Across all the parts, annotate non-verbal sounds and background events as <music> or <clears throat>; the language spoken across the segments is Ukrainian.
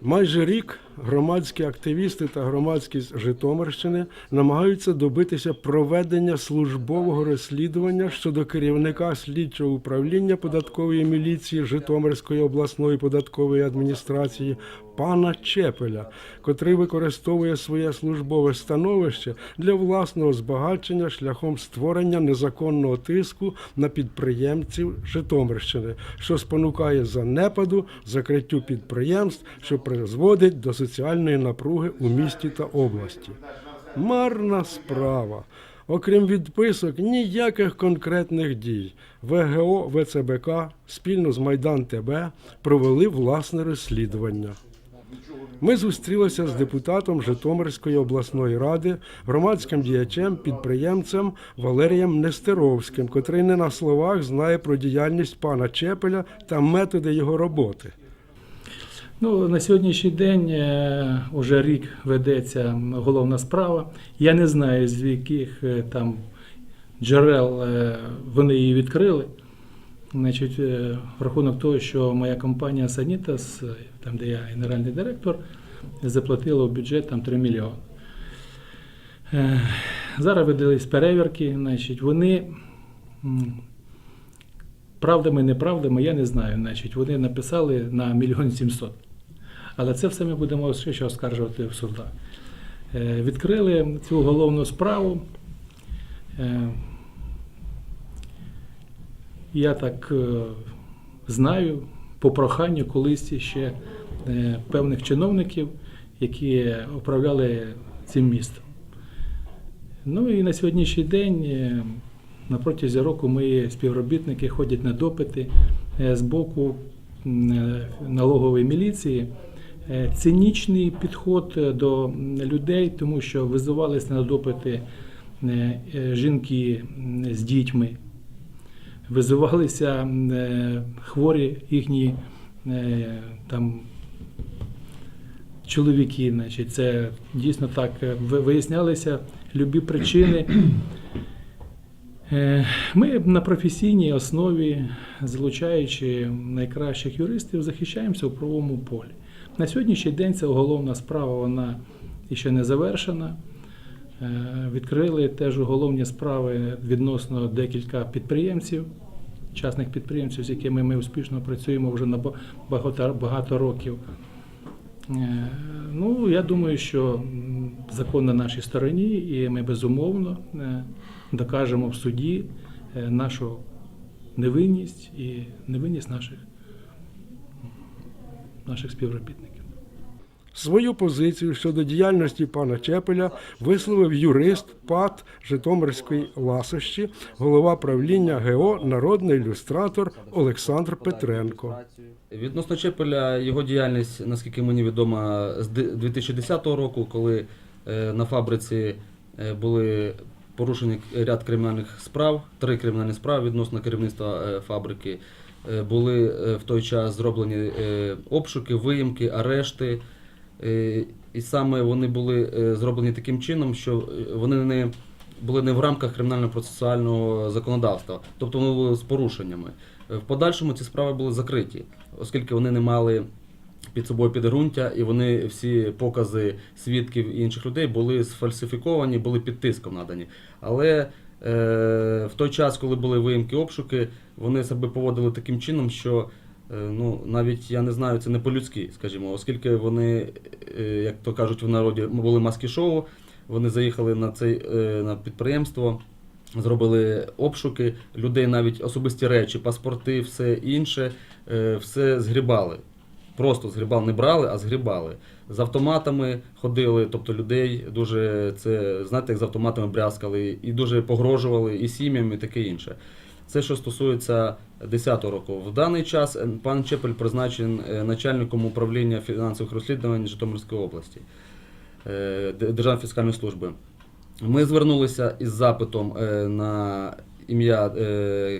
Майже рік громадські активісти та громадськість Житомирщини намагаються добитися проведення службового розслідування щодо керівника слідчого управління податкової міліції Житомирської обласної податкової адміністрації пана Чепеля, котрий використовує своє службове становище для власного збагачення шляхом створення незаконного тиску на підприємців Житомирщини, що спонукає занепаду, закриттю підприємств, що призводить до соціальної напруги у місті та області. Марна справа. Окрім відписок, ніяких конкретних дій. ВГО ВЦБК спільно з Майдан ТБ провели власне розслідування. Ми зустрілися з депутатом Житомирської обласної ради, громадським діячем, підприємцем Валерієм Нестеровським, котрий не на словах знає про діяльність пана Чепеля та методи його роботи. Ну, на сьогоднішній день е, уже рік ведеться головна справа. Я не знаю, з яких е, там джерел е, вони її відкрили. Значить, е, в рахунок того, що моя компанія е, там де я генеральний директор, заплатила в бюджет там 3 мільйони. Е, Зараз видались перевірки, значить, вони правдами, неправдами, я не знаю. Значить, вони написали на мільйон сімсот. Але це все ми будемо ще оскаржувати в судах. Е, Відкрили цю уголовну справу. Е, Я так е, знаю по проханню колись ще певних чиновників, які управляли цим містом. Ну і на сьогоднішній день на протязі року мої співробітники ходять на допити з боку налогової міліції. Е, Цинічний підход е, до людей, тому що визивалися на допити е, жінки з дітьми, визивалися хворі їхні там чоловіки. Значить, це дійсно так. Вияснялися любі причини. Ми на професійній основі, залучаючи найкращих юристів, захищаємося у правовому полі. На сьогоднішній день ця уголовна справа вона ще не завершена. Е, Відкрили теж уголовні справи відносно декілька підприємців, частних підприємців, з якими ми успішно працюємо вже на багато, багато років. Е, Ну, я думаю, що закон на нашій стороні, і ми безумовно е, докажемо в суді нашу невинність і невинність наших, наших співробітників. Свою позицію щодо діяльності пана Чепеля висловив юрист ПАТ Житомирської ласощі, голова правління ГО Народний ілюстратор Олександр Петренко. Відносно Чепеля, його діяльність, наскільки мені відомо, з 2010 року, коли е, на фабриці е, були порушені ряд кримінальних справ, три кримінальні справи відносно керівництва е, фабрики. Е, Були е, в той час зроблені е, обшуки, виїмки, арешти. І саме вони були зроблені таким чином, що вони не були не в рамках кримінально-процесуального законодавства, тобто вони були з порушеннями. В подальшому ці справи були закриті, оскільки вони не мали під собою підґрунтя, і вони всі покази свідків і інших людей були сфальсифіковані, були під тиском надані. Але е, в той час, коли були виїмки обшуки, вони себе поводили таким чином, що е, ну, навіть я не знаю, це не по-людськи, скажімо, оскільки вони, е, як то кажуть в народі, були маски-шоу, вони заїхали на це на підприємство. Зробили обшуки, людей навіть особисті речі, паспорти, все інше, все згрібали. Просто згрібали, не брали, а згрібали. З автоматами ходили, тобто людей дуже це, знаєте, як з автоматами брязкали, і дуже погрожували і сім'ям, і таке інше. Це що стосується 10-го року. В даний час е, пан Чепель призначений е, начальником управління фінансових розслідувань Житомирської області е, Державної фіскальної служби. Ми звернулися із запитом на ім'я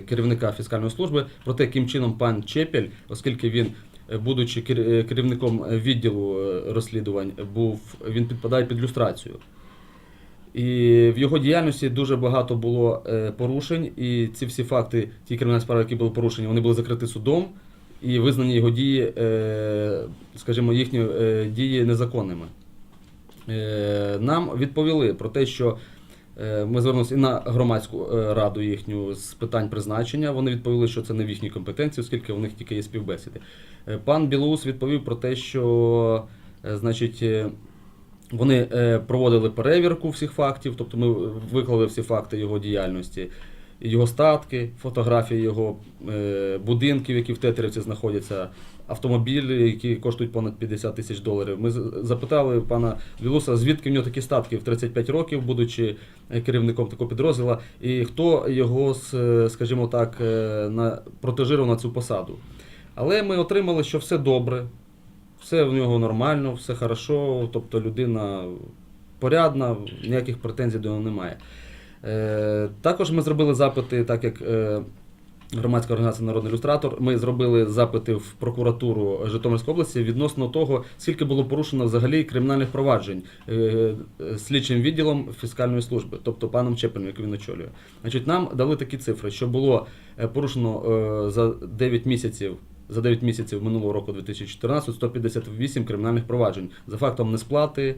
керівника фіскальної служби про те, яким чином пан Чепель, оскільки він, будучи е, керівником відділу е, розслідувань, був він підпадає під люстрацію. І в його діяльності дуже багато було е, порушень, і ці всі факти, ті кримінальні справи, які були порушені, вони були закриті судом. і визнані його дії, е, скажімо, їхні е, дії незаконними. Е, Нам відповіли про те, що е, ми звернулися і на громадську е, раду їхню з питань призначення. Вони відповіли, що це не в їхній компетенції, оскільки у них тільки є співбесіди. Е, Пан Білоус відповів про те, що е, значить. е, Вони е, проводили перевірку всіх фактів, тобто ми виклали всі факти його діяльності, його статки, фотографії його е, будинків, які в Тетерівці знаходяться, автомобілі, які коштують понад 50 тисяч доларів. Ми запитали пана Білуса, звідки в нього такі статки в 35 років, будучи е, керівником такого підрозділу, і хто його, скажімо так, е, на, на цю посаду. Але ми отримали, що все добре, все в нього нормально, все хорошо, тобто людина порядна, ніяких претензій до нього немає. Е, також ми зробили запити, так як громадська організація Народний ілюстратор, ми зробили запити в прокуратуру Житомирської області відносно того, скільки було порушено взагалі кримінальних проваджень е, е, слідчим відділом фіскальної служби, тобто паном Чепелем, який він очолює. Значить, нам дали такі цифри, що було е, порушено за 9 місяців. За 9 місяців минулого року 2014 158 кримінальних проваджень за фактом несплати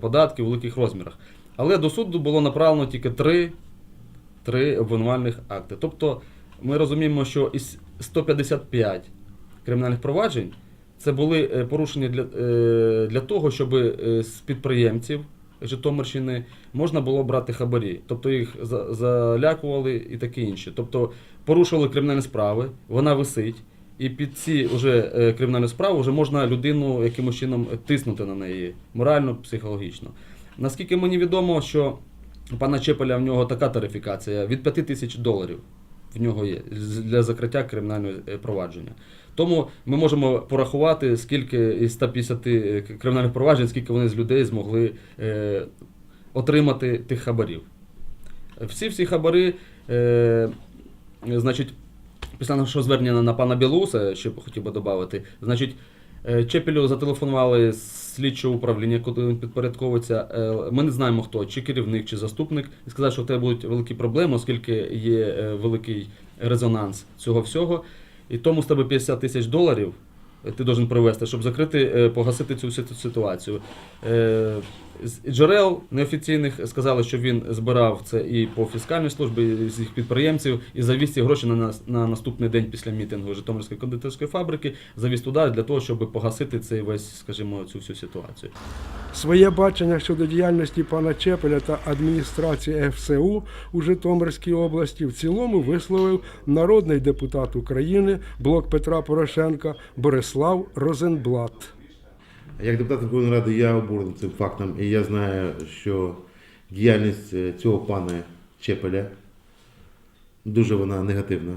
податків у великих розмірах. Але до суду було направлено тільки 3, 3 обвинувальних акти. Тобто ми розуміємо, що із 155 кримінальних проваджень це були е, порушення для, е, для того, щоб е, з підприємців Житомирщини можна було брати хабарі. Тобто їх залякували і таке інше. Тобто порушували кримінальні справи, вона висить. І під ці вже кримінальні справи вже можна людину якимось чином тиснути на неї морально, психологічно. Наскільки мені відомо, що пана Чепеля в нього така тарифікація від 5 тисяч доларів в нього є для закриття кримінального е, провадження. Тому ми можемо порахувати, скільки із 150 е, кримінальних проваджень, скільки вони з людей змогли е, отримати тих хабарів. Всі всі хабари, е, значить, після нашого звернення на пана Білуса, ще хотів би додати, значить, Чепелю зателефонували слідчого управління, куди він підпорядковується. Е, Ми не знаємо хто, чи керівник, чи заступник, і сказав, що в тебе будуть великі проблеми, оскільки є е, великий резонанс цього всього. І тому з тебе 50 тисяч доларів е, ти должен привезти, щоб закрити, е, погасити цю ситуацію. З джерел неофіційних сказали, що він збирав це і по фіскальній службі, і з їх підприємців, і завіз ці гроші на, нас- на наступний день після мітингу Житомирської кондитерської фабрики, завіз туди для того, щоб погасити цей весь, скажімо, цю всю ситуацію. Своє бачення щодо діяльності пана Чепеля та адміністрації ФСУ у Житомирській області в цілому висловив народний депутат України, блок Петра Порошенка Борислав Розенблат. Як депутат Верховної Ради я обурений цим фактом, і я знаю, що діяльність е, цього пана Чепеля дуже вона негативна,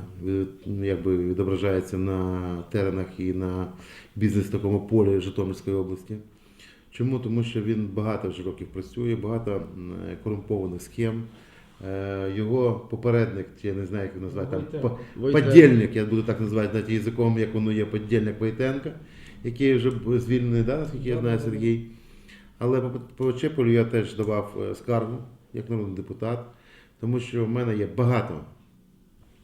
якби відображається на теренах і на бізнес такому полі Житомирської області. Чому? Тому що він багато вже років працює, багато корумпованих схем. Е, Його попередник, я не знаю, як його назвати, там, по- подільник, я буду так називати знаєте, язиком, як воно є, подільник Войтенка, який вже звільнений, да, наскільки я знаю, Сергій. Але по, по Чеполю я теж давав е, скаргу як народний депутат, тому що в мене є багато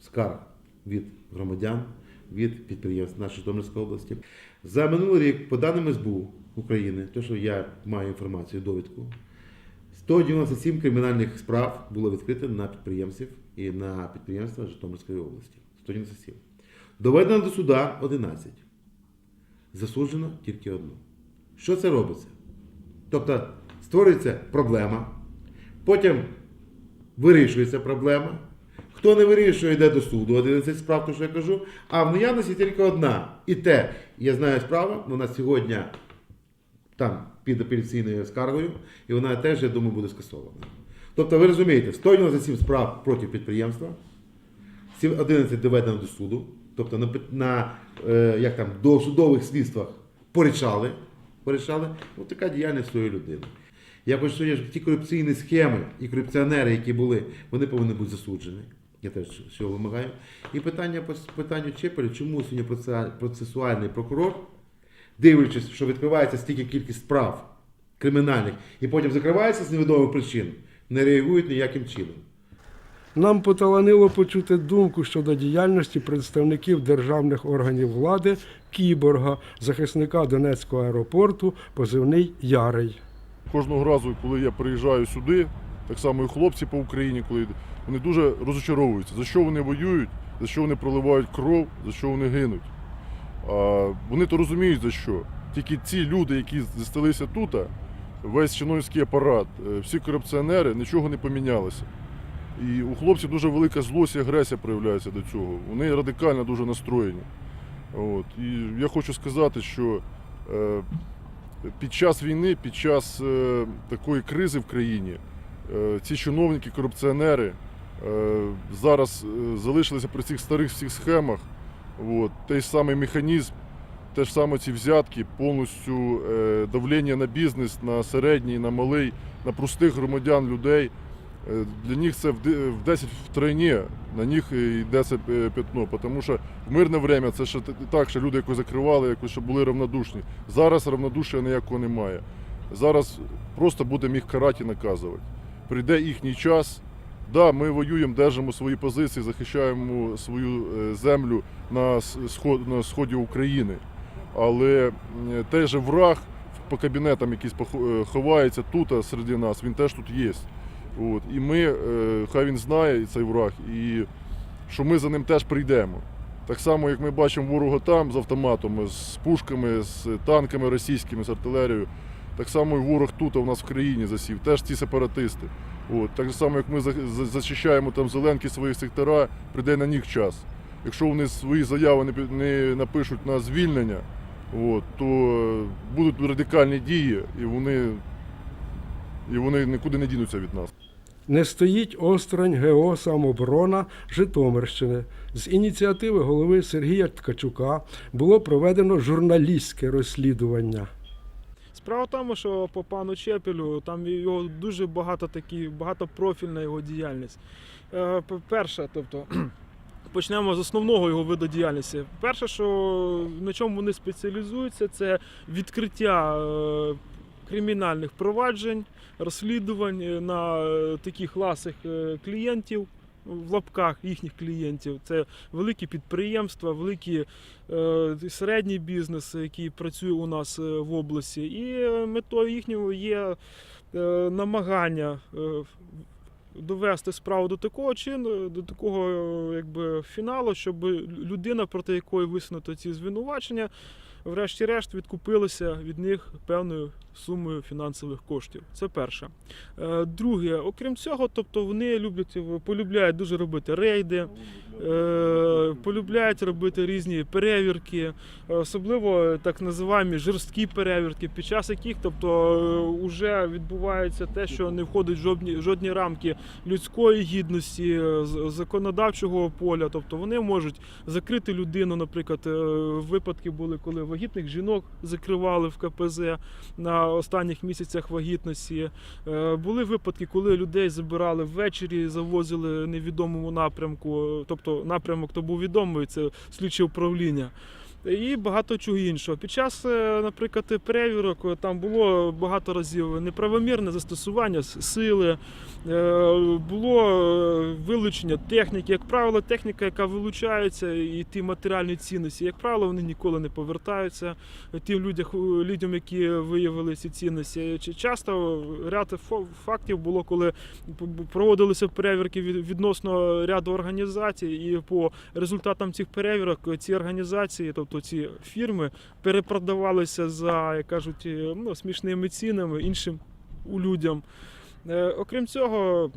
скарг від громадян, від підприємств нашої Житомирської області. За минулий рік, по даним СБУ України, то що я маю інформацію, довідку, 197 кримінальних справ було відкрито на підприємців і на підприємства Житомирської області. 197. Доведено до суда 11. Засуджено тільки одну. Що це робиться? Тобто створюється проблема, потім вирішується проблема. Хто не вирішує, йде до суду, 11 справ, то що я кажу, а в наявності тільки одна. І те, я знаю справа, вона сьогодні там під апеляційною скаргою, і вона теж, я думаю, буде скасована. Тобто, ви розумієте, 197 справ проти підприємства, 11 доведено до суду, тобто на, на е, як там, до судових слідствах порішали, порішали. Ось така діяльність цієї людини. Я хочу сказати, що ті корупційні схеми і корупціонери, які були, вони повинні бути засуджені. Я теж цього вимагаю. І питання по питанню чому сьогодні процесуальний прокурор, дивлячись, що відкривається стільки кількість справ кримінальних, і потім закривається з невідомих причин, не реагують ніяким чином. Нам поталанило почути думку щодо діяльності представників державних органів влади Кіборга, захисника Донецького аеропорту, позивний Ярий. Кожного разу, коли я приїжджаю сюди, так само і хлопці по Україні, коли вони дуже розочаровуються, за що вони воюють, за що вони проливають кров, за що вони гинуть. А вони то розуміють за що. Тільки ці люди, які засталися тут, весь чиновницький апарат, е, всі корупціонери, нічого не помінялося. І у хлопців дуже велика злость і агресія проявляється до цього. Вони радикально дуже настроєні. От. І я хочу сказати, що е, під час війни, під час е, такої кризи в країні, е, ці чиновники, корупціонери е, зараз е, залишилися при цих старих всіх схемах. От, той самий механізм, те ж саме ці взятки, повністю е, давлення на бізнес, на середній, на малий, на простих громадян, людей. Е, Для них це в де- в 10 втройні, на них йде це е, пятно. Тому що в мирне время це ще так, що люди якось закривали, якось ще були равнодушні. Зараз равнодушия ніякого немає. Зараз просто будемо їх карати і наказувати. Прийде їхній час. Да, ми воюємо, держимо свої позиції, захищаємо свою е, землю на сход- на сході України. Але той же враг по кабінетам якийсь ховається тут серед нас, він теж тут є. От. І ми, е, хай він знає цей враг, і що ми за ним теж прийдемо. Так само, як ми бачимо ворога там з автоматами, з пушками, з танками російськими, з артилерією. Так само і ворог тут, у нас в країні засів, теж ці сепаратисти. От. Так само, як ми за- за- захищаємо там зеленки свої сектора, прийде на них час. Якщо вони свої заяви не, напишуть на звільнення, от, то е, будуть радикальні дії, і вони, і вони нікуди не дінуться від нас. Не стоїть осторонь ГО «Самоборона» Житомирщини. З ініціативи голови Сергія Ткачука було проведено журналістське розслідування. Справа в тому, що по пану Чепелю там його дуже багато такі, багатопрофільна його діяльність. Е, Перше, тобто. <clears throat> Почнемо з основного його виду діяльності. Перше, що на чому вони спеціалізуються, це відкриття е, кримінальних проваджень, розслідувань е, на е, таких ласих е, клієнтів в лапках їхніх клієнтів. Це великі підприємства, великі е, середній бізнес, який працює у нас в області. І метою їхнього є е, намагання е, довести справу до такого чину, до такого е, якби, фіналу, щоб людина, проти якої висунуто ці звинувачення, врешті-решт відкупилася від них певною сумою фінансових коштів. Це перше. Е, Друге, окрім цього, тобто вони люблять полюбляють дуже робити рейди, полюбляють робити різні перевірки, особливо так називаємо жорсткі перевірки, під час яких тобто вже відбувається те, що не входить в жодні, жодні рамки людської гідності, е, законодавчого поля. Тобто вони можуть закрити людину, наприклад, е, випадки були, коли вагітних жінок закривали в КПЗ на останніх місяцях вагітності. Е, Були випадки, коли людей забирали ввечері, завозили невідомому напрямку. Тобто напрямок то був відомий, це слідче управління. І багато чого іншого. Під час, е, наприклад, перевірок е, там було багато разів неправомірне застосування сили, е, було вилучення техніки. Як правило, техніка, яка вилучається, і ті матеріальні цінності, як правило, вони ніколи не повертаються тим людям, людям які виявили ці цінності. Часто ряд фактів було, коли проводилися перевірки від- відносно ряду організацій, і по результатам цих перевірок ці організації, тобто ці фірми, перепродавалися за, як кажуть, е, ну, смішними цінами іншим людям. Е, Окрім цього.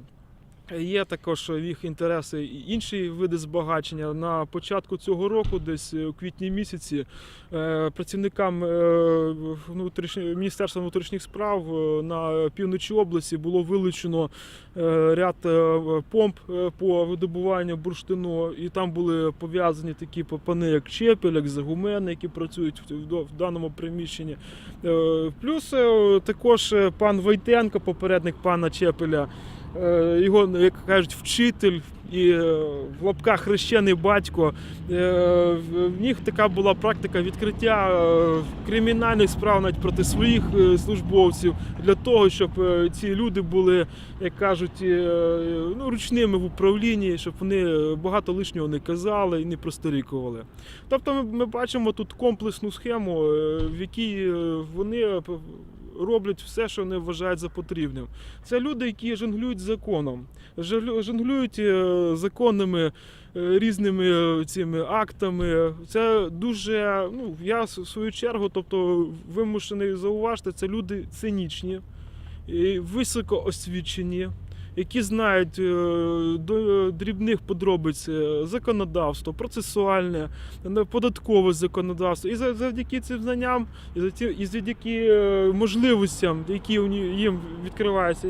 Є також в їх інтереси і інші види збагачення. На початку цього року, десь у квітні місяці, е, працівникам е, Міністерства внутрішніх справ е, на півночі області було вилучено е, ряд е, помп е, по видобуванню бурштину, і там були пов'язані такі пани, як Чепель, як Загумен, які працюють в- даному приміщенні. Е, Плюс е, також е, пан Войтенко, попередник пана Чепеля. Е, Його, як кажуть, вчитель і е, в лапках хрещений батько. Е, В них така була практика відкриття кримінальних справ навіть проти своїх службовців для того, щоб ці люди були, як кажуть, ну, ручними в управлінні, щоб вони багато лишнього не казали і не просторікували. Тобто ми, бачимо тут комплексну схему, в якій вони роблять все, що вони вважають за потрібним. Це люди, які жонглюють законом, жонглюють е, законними е, різними е, цими актами. Це дуже, ну я в свою чергу, тобто вимушений зауважити, це люди цинічні, високоосвічені. високо освічені. Які знають е, до дрібних подробиць е, законодавство, процесуальне, податкове законодавство. І за- завдяки цим знанням, і завдяки е, можливостям, які їм відкриваються,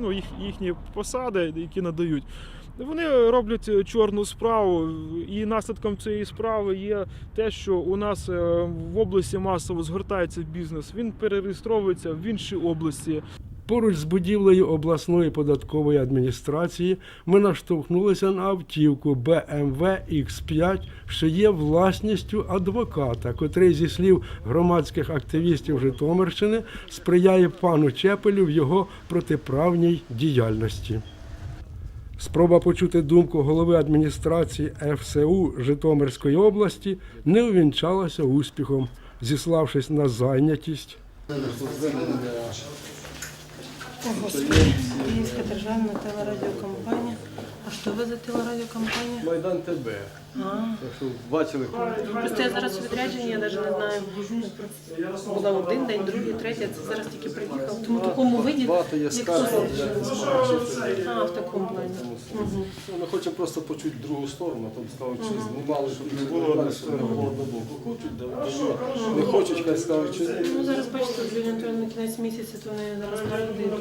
ну, їхні посади, які надають. Вони роблять чорну справу, і наслідком цієї справи є те, що у нас в області масово згортається бізнес. Він перереєстровується в інші області. Поруч з будівлею обласної податкової адміністрації ми наштовхнулися на автівку BMW X5, що є власністю адвоката, котрий, зі слів громадських активістів Житомирщини, сприяє пану Чепелю в його протиправній діяльності. Спроба почути думку голови адміністрації ФСУ Житомирської області не увінчалася успіхом, зіславшись на зайнятість. Київська державна телерадіокомпанія. А що ви за телерадіокомпанія? Майдан ТБ. А, Так що бачили, просто я зараз у відрядженні, я навіть не знаю. Була один день, другий, третій, це зараз тільки приїхав. Тому в такому виді, багато є як скарг. тут. я не знаю, чи це- А, в такому плані. Мгм. Ну, Ми хочемо просто почути другу сторону, там скажуть, чи знімали тут далі одного боку. Хочуть, да, да, не хочуть, хай скажуть, ні. Ну, зараз бачите, Юлія Анатольовна на кінець місяця, то вони зараз йдуть.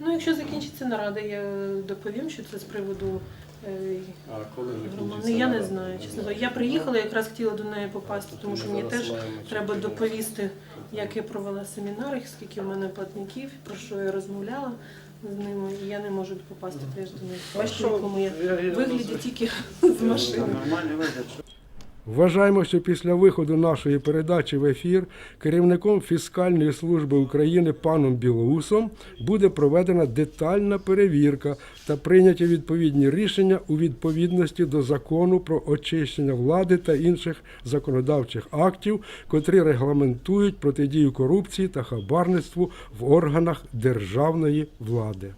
Ну, якщо закінчиться нарада, я доповім, що це з приводу е, А коли громади. Ну, я не знаю, чесно. Я приїхала, якраз хотіла до неї попасти, тому що мені теж треба доповісти, як я провела семінари, скільки в мене платників, про що я розмовляла з ними, і я не можу попасти теж до них. Бачите, якому я вигляді тільки з машини. Вважаємо, що після виходу нашої передачі в ефір керівником фіскальної служби України паном Білоусом буде проведена детальна перевірка та прийняті відповідні рішення у відповідності до закону про очищення влади та інших законодавчих актів, котрі регламентують протидію корупції та хабарництву в органах державної влади.